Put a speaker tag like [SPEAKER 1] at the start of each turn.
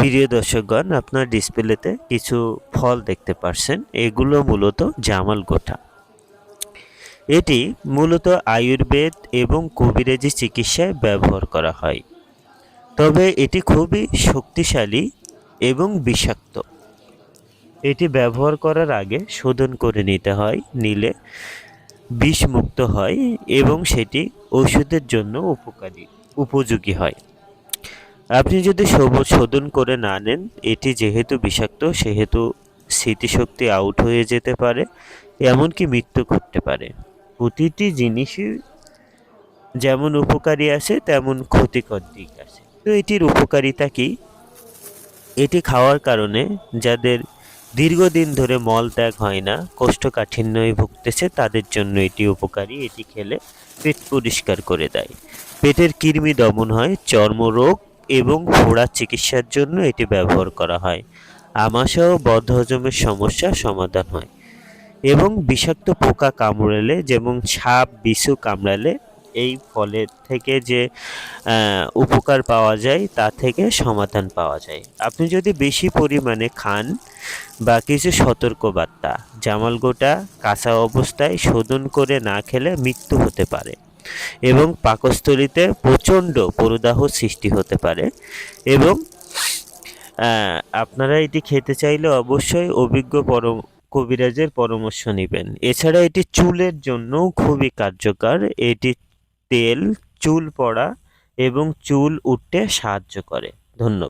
[SPEAKER 1] প্রিয় দর্শকগণ, আপনার ডিসপ্লেতে কিছু ফল দেখতে পারছেন। এগুলো মূলত জামাল গোটা এটি মূলত আয়ুর্বেদ এবং কবিরাজি চিকিৎসায় ব্যবহার করা হয়। তবে এটি খুবই শক্তিশালী এবং বিষাক্ত। এটি ব্যবহার করার আগে শোধন করে নিতে হয়, নিলে বিষমুক্ত হয় এবং সেটি ওষুধের জন্য উপকারী, উপযোগী হয়। আপনি যদি সবুজ শোধন করে না নেন, এটি যেহেতু বিষাক্ত, সেহেতু স্মৃতিশক্তি আউট হয়ে যেতে পারে, এমনকি মৃত্যু ঘটতে পারে। প্রতিটি জিনিসই যেমন উপকারী আছে তেমন ক্ষতিকর দিক আছে তো এটির উপকারিতা কি? এটি খাওয়ার কারণে যাদের দীর্ঘদিন ধরে মল ত্যাগ হয় না কোষ্ঠকাঠিন্যয় ভুগতেছে, তাদের জন্য এটি উপকারী। এটি খেলে পেট পরিষ্কার করে দেয়। পেটের কৃমি দমন হয়, চর্মরোগ এবং ফোড়ার চিকিৎসার জন্য এটি ব্যবহার করা হয়। আমাশা ও বদহজমের সমস্যা সমাধান হয়। এবং বিষাক্ত পোকা কামড়ালে যেমন সাপ বিছু কামড়ালে এই ফলের থেকে যে উপকার পাওয়া যায়, তা থেকে সমাধান পাওয়া যায়। আপনি যদি বেশি পরিমাণে খান বা কিছু সতর্কবার্তা জামাল গোটা কাঁচা অবস্থায় শোধন করে না খেলে মৃত্যু হতে পারে। এবং পাকস্থলীতে প্রচণ্ড প্রদাহ সৃষ্টি হতে পারে এবং আপনারা এটি খেতে চাইলে অবশ্যই অভিজ্ঞ পরম, কবিরাজের পরামর্শ নেবেন। এছাড়া এটি চুলের জন্যও খুবই কার্যকর। এটি তেল, চুল পড়া এবং চুল উঠতে সাহায্য করে। ধন্যবাদ।